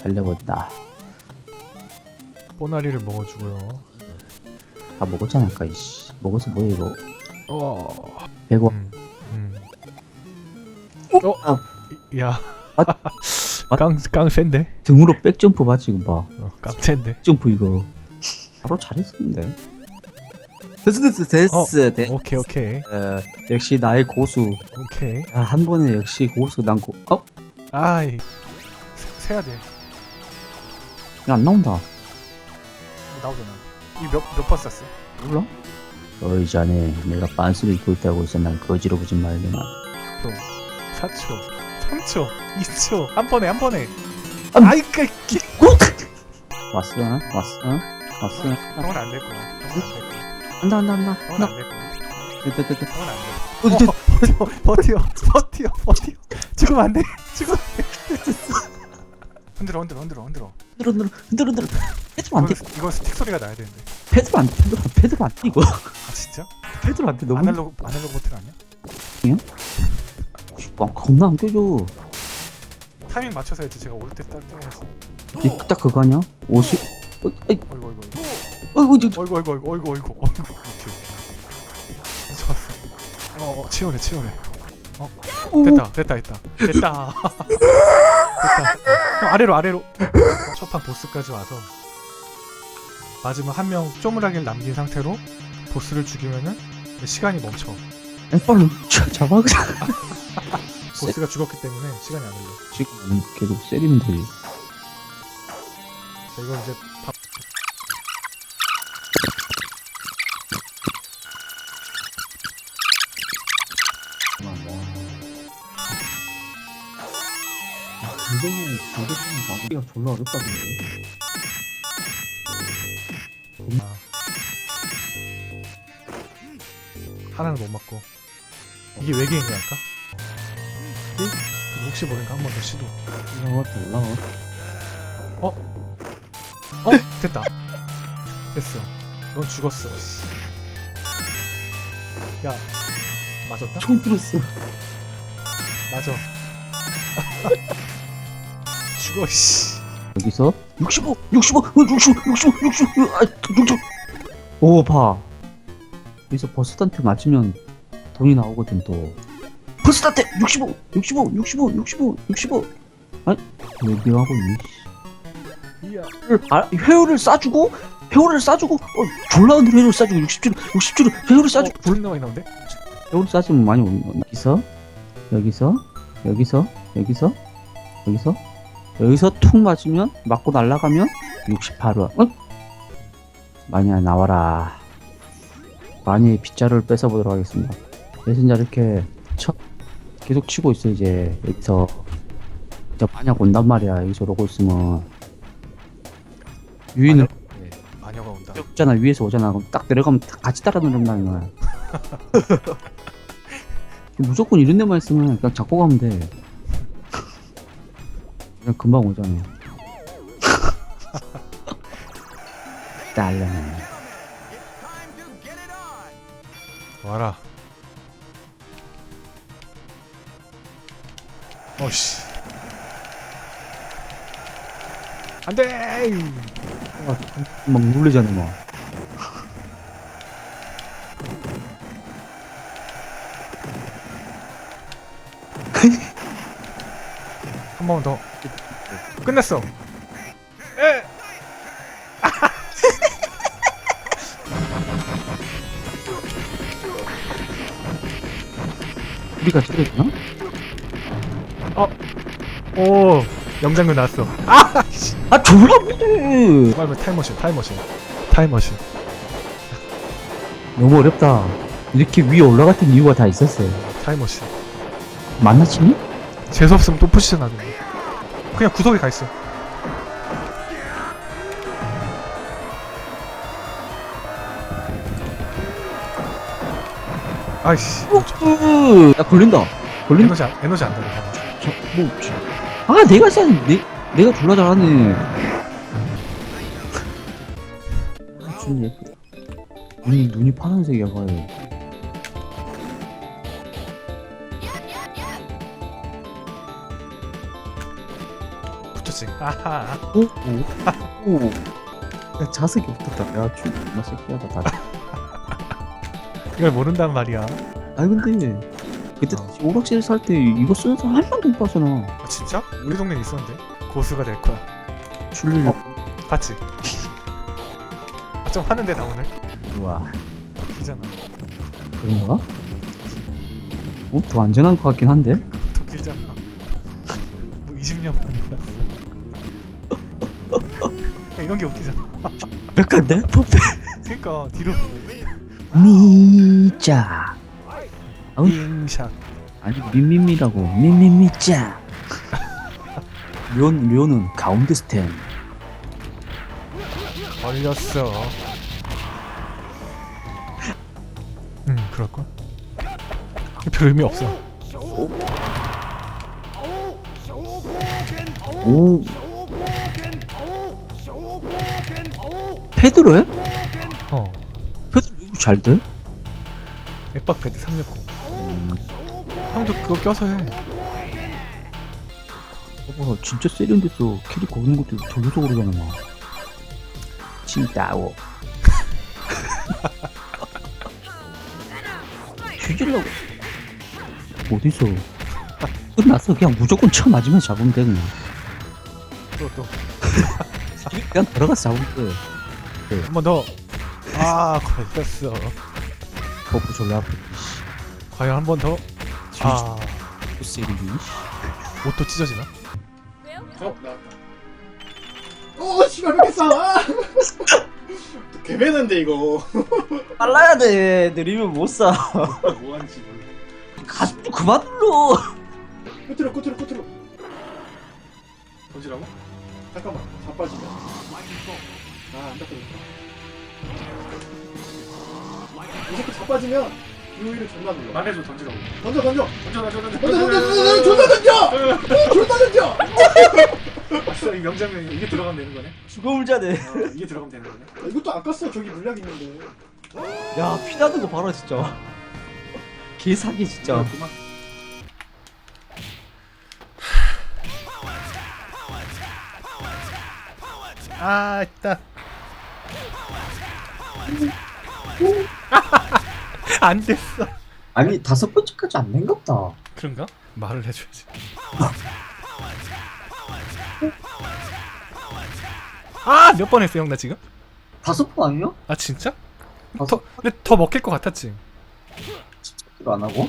달려본다. 뽀나리를 먹어주고요. 다 먹었잖아, 아까, 이씨. 먹어서 뭐야, 이거. 어. 100원. 음. 음. 어? 아, 야. 아. 깡, 깡 센데? 등으로 백점프 봐, 지금 봐. 어, 깡 센데? 점프 이거. 바로 잘했었는데. 됐어, 됐어, 됐어, 됐어. 오케이, 오케이. 어, 역시 나의 고수. 오케이. 아, 한 번에 역시 고수, 난 고, 어? 아이. 세- 세야 돼. 야, 안 나온다. 나오잖아. 이 몇, 몇 번 쐈어? 몰라? 어이, 자네. 내가 빤스를 입고 있다고 해서 난 거지로 보지 말려나. 4초, 3초, 2초. 한 번에, 한 번에. 아, 아이, 그, 기. 왔어? 왔어? 왔어? 형은 안될 거야. 형은 안될 거야. 한다, 한다, 한다. 형은 한다. 안될 거야. 됐다, 됐다. 형은 안 돼. 어. 어, 버텨, 버텨, 버텨. 지금 안 돼. 지금 안 돼. 흔들어, 흔들어, 흔들어, 흔들어. 흔들어, 흔들어, 흔들어, 흔들어. 패드로 안 돼. 이거, 이거 스틱 소리가 나야 되는데. 패드로 안 돼. 패드로, 패드로 안 돼, 이거. 아 진짜? 패드로 안 돼. 너무. 아날로그 아날로그 버튼 아니야? 와, 겁나 안 껴줘. 타이밍 맞춰서 해야지. 제가 올 때딱 떼어야지. 이- 딱 그거 아니야? 옷이. 어, 아이, 어이구 어이구 어이구. 어이구, 저, 저. 어이구 어이구 어이구 어이구 어이구 어이구. 오케이. 좋았어. 어, 어 치열해 치열해. 오. 됐다 됐다 됐다 됐다. 됐다. 형 아래로 아래로. 첫판 보스까지 와서 마지막 한 명 쪼무라기를 남긴 상태로 보스를 죽이면은 시간이 멈춰. 자- 잡아, 그냥. 보스가 죽었기 때문에 시간이 안 흘러. 지금 계속 세리면 되지. 자 이거 이제 밥. 이거는 저게 나기가 졸라 어렵다던데. 아. 하나는 못 맞고 이게 외계인이 할까? 일? 혹시 모르니까 한 번 더 시도 올라와, 올라와. 어? 됐다 됐어 넌 죽었어 씨. 야 맞았다? 총 들었어. 맞아 죽어 씨 여기서 65, 65, 어, 65, 65, 65, 아, 66. 오, 봐. 여기서 버스한테 맞으면 돈이 나오거든 또. 버스한테 65, 65, 65, 65, 65. 아니, 왜 미워하고 있니? 이야 아, 회오를 싸주고 회오를 싸주고 어 졸라 흔들 회오를 싸주고 60주를 60주를 회오를 싸주고 어, 존나 많이 나온대? 회오를 싸주면 많이 오는 여기서 여기서 여기서 여기서 여기서 여기서 툭 맞으면 맞고 날아가면 68원. 어? 많이 나와라. 많이 빗자루를 뺏어보도록 하겠습니다. 그래서 이제 이렇게 쳐, 계속 치고 있어 이제. 여기서. 저 만약 온단 말이야 여기서 오고 있으면. 유인을 네, 마녀가 온다. 없잖아 위에서 오잖아. 그럼 딱 내려가면 다 같이 따라 내려온다는 거야. 무조건 이런 데만 있으면 그냥 잡고 가면 돼 그냥 금방 오잖아 딸려네 와라. 어씨. 안 돼! 막 놀래잖아 막. 한 번 더 끝냈어. 에. 우리가 저랬나? 오. 영장면 나왔어. 아 씨. 아 졸라 못해. 빨리 타임머신 타임머신. 타임머신. 너무 어렵다. 이렇게 위에 올라갔던 이유가 다 있었어 타임머신. 만나치니? 재수 없으면 또 포지션 하던데 그냥 구석에 가 있어 아이씨 으, 야 걸린다 걸린다 에너지 안, 에너지 안 들어 저, 뭐, 저, 아, 내가 쎄, 내, 내가 졸라 잘하네. 무슨 얘 눈이, 눈이 파란색이야, 봐요. 아하. 오, 오, 오. 야, 자석이 붙었다. 야, 좀, 나 새끼하다, 다리. 이걸 모른단 말이야. 아니, 근데, 그때 어. 오락실 살 때 이거 사람 한 명도 못 봤잖아. 아, 진짜? 우리 동네에 있었는데. 고수가 될 거야. 줄리려. 봤지? 아, 좀 하는데 나 오늘. 우와. 기잖아. 그런가? 어, 더 안전한 것 같긴 한데? 더 길잖아. 뭐 20년 이런 게 웃기잖아. 몇 간데? 퍼펙. 그러니까 뒤로 미자. 아우, 잉샷. 아니, 미미미라고. 미미미자. 묘는, 묘는 가운데 스탠. 걸렸어. 음, 그럴 걸? 별 의미 없어. 오. 패드로 해? 어. 패드로 이거 잘 돼? 액박 패드 360. 형도 그거 껴서 해. 어, 진짜 세련됐어. 캐릭 거는 것도 돌려서 그러잖아, 막. 진짜오. 뒤질라고. 어디서? 끝났어. 그냥 무조건 쳐 맞으면 잡으면 돼, 그냥. 또, 또. 그냥 들어가서 잡으면 돼. 한 번 더. 아, 걸렸어. 버프 졸라 아프지. 과연 한 번 더. 아, 세리기. 옷도 찢어지나? 어 나왔다. 어 씨발 왜 이렇게 싸? 개배는데 이거. 빨라야 돼. 느리면 못 사. 뭐하는지 몰라. 가, 그만 눌러. 끝으로 끝으로 끝으로. 던지라고? 잠깐만. 자빠지면. 아안 닦아졌다. 이 새끼 자빠지면 유의를 존나 눌러. 말해줘, 던지라고. 던져 던져. 던져, 던져, 던져. 던져 던져 던져 존나 던져. 존나 던져. 아싸, 이 명장면 이게 들어가면 되는 거네? 죽어물자네. 어, 이게 들어가면 되는 거네? 아, 이것도 안 깠어. 저기 물약 있는데. 야, 피 나는 거 봐라, 진짜. 개사기, 진짜. 그만. 아, 있다. 안 됐어. 아니 다섯 번째까지 안 된갑다. 그런가? 말을 해줘야지. 아, 몇 번 했어, 형, 나 지금? 다섯 번 아니요? 아, 진짜? 다섯 더, 근데 더 먹힐 것 같았지? 번안 하고?